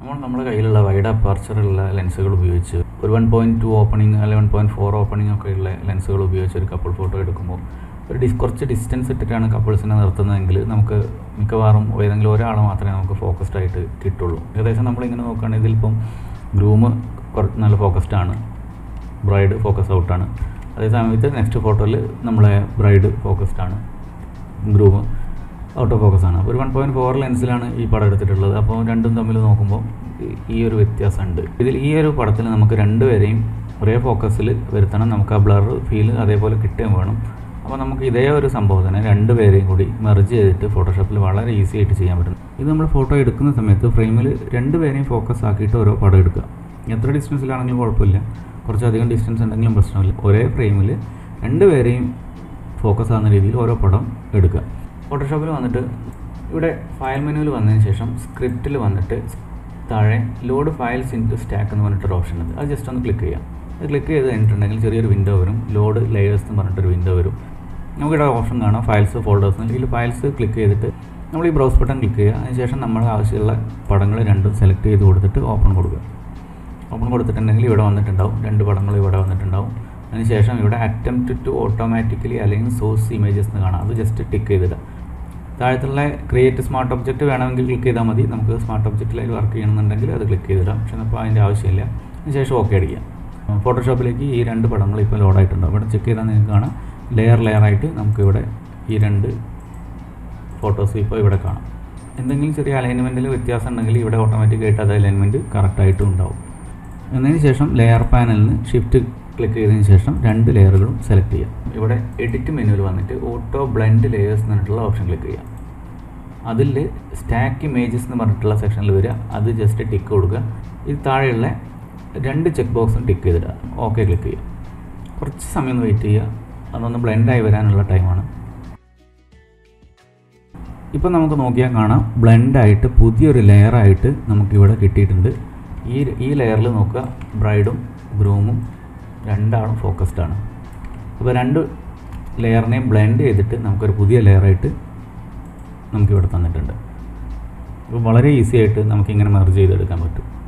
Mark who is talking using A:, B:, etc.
A: നമ്മൾ നമ്മുടെ കയ്യിലുള്ള വൈഡ് അപ്പാർച്ചറുള്ള ലെൻസുകൾ ഉപയോഗിച്ച് ഒരു വൺ പോയിന്റ് ടു ഓപ്പണിംഗ് അല്ലെങ്കിൽ വൺ പോയിന്റ് ഫോർ ഓപ്പണിംഗ് ഒക്കെ ഉള്ള ലെൻസുകൾ ഉപയോഗിച്ച് ഒരു കപ്പിൾ ഫോട്ടോ എടുക്കുമ്പോൾ ഒരു ഡിസ് കുറച്ച് ഡിസ്റ്റൻസ് ഇട്ടിട്ടാണ് കപ്പിൾസിനെ നിർത്തുന്നതെങ്കിൽ നമുക്ക് മിക്കവാറും ഏതെങ്കിലും ഒരാൾ മാത്രമേ നമുക്ക് ഫോക്കസ്ഡ് ആയിട്ട് കിട്ടുള്ളൂ. ഏകദേശം നമ്മളിങ്ങനെ നോക്കുകയാണെങ്കിൽ ഇതിലിപ്പം ഗ്രൂം നല്ല ഫോക്കസ്ഡ് ആണ്. ബ്രൈഡ് ഫോക്കസ് ഔട്ടാണ് അതേ സമയത്ത് നെക്സ്റ്റ് ഫോട്ടോയിൽ നമ്മളെ ബ്രൈഡ് ഫോക്കസ്ഡ് ആണ്. ഗ്രൂം ഔട്ട് ഓഫ് ഫോക്കസ് ആണ്. ഒരു വൺ പോയിന്റ് ഫോർ ലെൻസിലാണ് ഈ പടം എടുത്തിട്ടുള്ളത്. അപ്പോൾ രണ്ടും തമ്മിൽ നോക്കുമ്പോൾ ഈ- ഒരു വ്യത്യാസമുണ്ട്. ഇതിൽ ഈ ഒരു പടത്തിൽ നമുക്ക് രണ്ടുപേരെയും ഒരേ ഫോക്കസിൽ വരുത്തണം. നമുക്ക് ആ ബ്ലർ ഫീൽ അതേപോലെ കിട്ടുകയും വേണം. അപ്പോൾ നമുക്ക് ഇതേ ഒരു സംഭവം തന്നെ രണ്ടുപേരെയും കൂടി മെർജ് ചെയ്തിട്ട് ഫോട്ടോഷോപ്പിൽ വളരെ ഈസി ആയിട്ട് ചെയ്യാൻ പറ്റും. ഇത് നമ്മൾ ഫോട്ടോ എടുക്കുന്ന സമയത്ത് ഫ്രെയിമിൽ രണ്ട് പേരെയും ഫോക്കസ് ആക്കിയിട്ട് ഓരോ പടം എടുക്കുക. എത്ര ഡിസ്റ്റൻസിലാണെങ്കിലും കുഴപ്പമില്ല. കുറച്ചധികം ഡിസ്റ്റൻസ് ഉണ്ടെങ്കിലും പ്രശ്നമില്ല. ഒരേ ഫ്രെയിമിൽ രണ്ട് പേരെയും ഫോക്കസ് ആകുന്ന രീതിയിൽ ഓരോ പടം എടുക്കുക. ഫോട്ടോഷോപ്പിൽ വന്നിട്ട് ഇവിടെ ഫയൽ മെനുവിൽ വന്നതിന് ശേഷം സ്ക്രിപ്റ്റിൽ വന്നിട്ട് താഴെ load files into stack എന്ന് പറഞ്ഞിട്ടൊരു ഓപ്ഷൻ ഉണ്ട്. അത് ജസ്റ്റ് ഒന്ന് ക്ലിക്ക് ചെയ്യാം. അത് ക്ലിക്ക് ചെയ്ത് കഴിഞ്ഞിട്ടുണ്ടെങ്കിൽ ചെറിയൊരു വിൻഡോ വരും. ലോഡ് ലെയേഴ്സ് എന്ന് പറഞ്ഞിട്ടൊരു വിൻഡോ വരും. നമുക്കിവിടെ ഓപ്ഷൻ കാണാം. ഫയൽസ് ഫോൾഡേഴ്സ് ഇതിൽ ഫയൽസ് ക്ലിക്ക് ചെയ്തിട്ട് നമ്മൾ ഈ ബ്രൗസ് ബട്ടൺ ക്ലിക്ക് ചെയ്യുക. അതിനുശേഷം നമ്മൾ ആവശ്യമുള്ള പടങ്ങൾ രണ്ടും സെലക്ട് ചെയ്ത് കൊടുത്തിട്ട് ഓപ്പൺ കൊടുക്കുക. ഓപ്പൺ കൊടുത്തിട്ടുണ്ടെങ്കിൽ ഇവിടെ വന്നിട്ടുണ്ടാവും. രണ്ട് പടങ്ങൾ ഇവിടെ വന്നിട്ടുണ്ടാവും. അതിനുശേഷം ഇവിടെ അറ്റംപ്റ്റ് ടു ഓട്ടോമാറ്റിക്കലി അല്ലെങ്കിൽ സോഴ്സ് ഇമേജസ് എന്ന് കാണാം. അത് ജസ്റ്റ് ടിക്ക് ചെയ്തിടുക. താഴത്തുള്ള ക്രിയേറ്റ് സ്മാർട്ട് ഒബ്ജക്റ്റ് വേണമെങ്കിൽ ക്ലിക്ക് ചെയ്താൽ മതി. നമുക്ക് സ്മാർട്ട് ഒബ്ജക്റ്റിൽ വർക്ക് ചെയ്യണമെന്നുണ്ടെങ്കിൽ അത് ക്ലിക്ക് ചെയ്തിടാം. പക്ഷേ അപ്പോൾ അതിന്റെ ആവശ്യമില്ല. അതിനുശേഷം ഓക്കെ അടിക്കാം. ഫോട്ടോഷോപ്പിലേക്ക് ഈ രണ്ട് പടങ്ങൾ ഇപ്പോൾ ലോഡായിട്ടുണ്ടാവും ഇവിടെ ചെക്ക് ചെയ്താൽ നിങ്ങൾക്ക് കാണാം. ലെയർ ലെയറായിട്ട് നമുക്കിവിടെ ഈ രണ്ട് ഫോട്ടോസ് ഇപ്പോൾ ഇവിടെ കാണാം. എന്തെങ്കിലും ചെറിയ അലൈൻമെന്റിൽ വ്യത്യാസം ഉണ്ടെങ്കിൽ ഇവിടെ ഓട്ടോമാറ്റിക്കായിട്ട് അത് അലൈൻമെന്റ് കറക്റ്റായിട്ടും ഉണ്ടാവും. എന്നതിന് ശേഷം ലെയർ പാനലിന് ഷിഫ്റ്റ് ക്ലിക്ക് ചെയ്തതിന് ശേഷം രണ്ട് ലെയറുകളും സെലക്ട് ചെയ്യാം. ഇവിടെ എഡിറ്റ് മെനുവിൽ വന്നിട്ട് ഓട്ടോ ബ്ലെൻഡ് ലെയേഴ്സ് എന്ന് പറഞ്ഞിട്ടുള്ള ഓപ്ഷൻ ക്ലിക്ക് ചെയ്യാം. അതിൽ സ്റ്റാക്ക് ഇമേജസ് എന്ന് പറഞ്ഞിട്ടുള്ള സെക്ഷനിൽ വരിക. അത് ജസ്റ്റ് ടിക്ക് കൊടുക്കുക. ഇത് താഴെയുള്ള രണ്ട് ചെക്ക് ബോക്സും ടിക്ക് ചെയ്തിടുക. ഓക്കെ ക്ലിക്ക് ചെയ്യുക. കുറച്ച് സമയം ഒന്ന് വെയിറ്റ് ചെയ്യുക. അതൊന്ന് ബ്ലെൻഡായി വരാനുള്ള ടൈമാണ് ഇപ്പോൾ നമുക്ക് നോക്കിയാൽ കാണാം. ബ്ലെൻഡായിട്ട് പുതിയൊരു ലെയറായിട്ട് നമുക്കിവിടെ കിട്ടിയിട്ടുണ്ട്. ഈ ഈ ലെയറിൽ നോക്കുക. ബ്രൈഡും ഗ്രൂമും രണ്ടാളും ഫോക്കസ്ഡ് ആണ്. അപ്പോൾ രണ്ട് ലെയറിനെയും ബ്ലെൻഡ് ചെയ്തിട്ട് നമുക്കൊരു പുതിയ ലെയറായിട്ട് നമുക്കിവിടെ തന്നിട്ടുണ്ട്. അപ്പോൾ വളരെ ഈസി ആയിട്ട് നമുക്കിങ്ങനെ മെർജ് ചെയ്തെടുക്കാൻ പറ്റും.